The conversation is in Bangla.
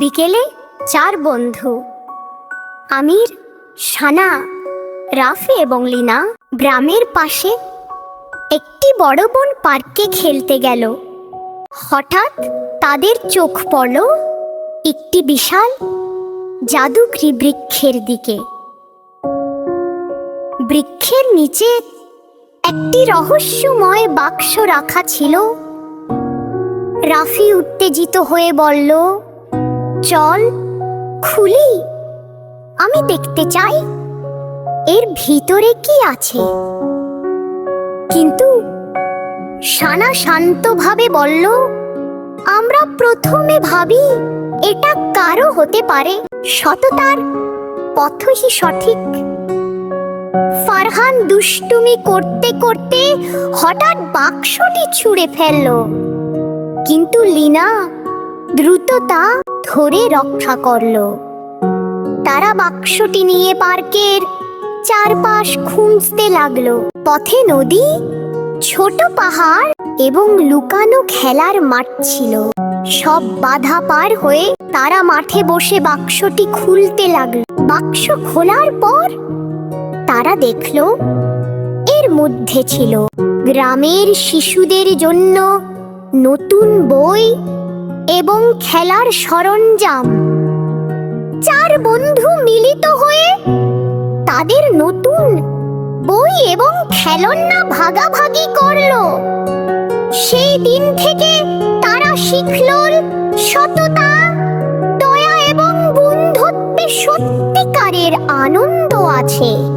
বিকেলে চার বন্ধু। আমির সানা রাফি এবং লিনা গ্রামের পাশে একটি বড় বোন পার্কে খেলতে গেল। হঠাৎ তাদের চোখ পড়ল একটি বিশাল জাদুকরি বৃক্ষের দিকে। বৃক্ষের নিচে একটি রহস্যময় বাক্স রাখা ছিল। রাফি উত্তেজিত হয়ে বলল চল খুলি। আমি দেখতে চাই এর ভিতরে কি আছে। কিন্তু সানা শান্তভাবে বলল, আমরা প্রথমে ভাবি এটা কারও হতে পারে। সততার পথই সঠিক। ফারহান দুষ্টুমি করতে করতে হঠাৎ বাক্সটি ছুঁড়ে ফেলল। কিন্তু লীনা দ্রুত তা ধরে রক্ষা করল। তারা বাক্সটি নিয়ে পার্কের চারপাশ খুঁজতে লাগল। পথে নদী, ছোট পাহাড় এবং লুকানো খেলার মাঠ ছিল। সব বাধা পার হয়ে তারা মাঠে বসে বাক্সটি খুলতে লাগল। বাক্স খোলার পর তারা দেখল, এর মধ্যে ছিল। গ্রামের শিশুদের জন্য নতুন বই এবং খেলার সরঞ্জাম। চার বন্ধু মিলিত হয়ে তাদের নতুন বই এবং খেলনা ভাগাভাগি করল। সেই দিন থেকে তারা শিখল সততা, দয়া এবং বন্ধুত্বে সত্যিকারের আনন্দ আছে।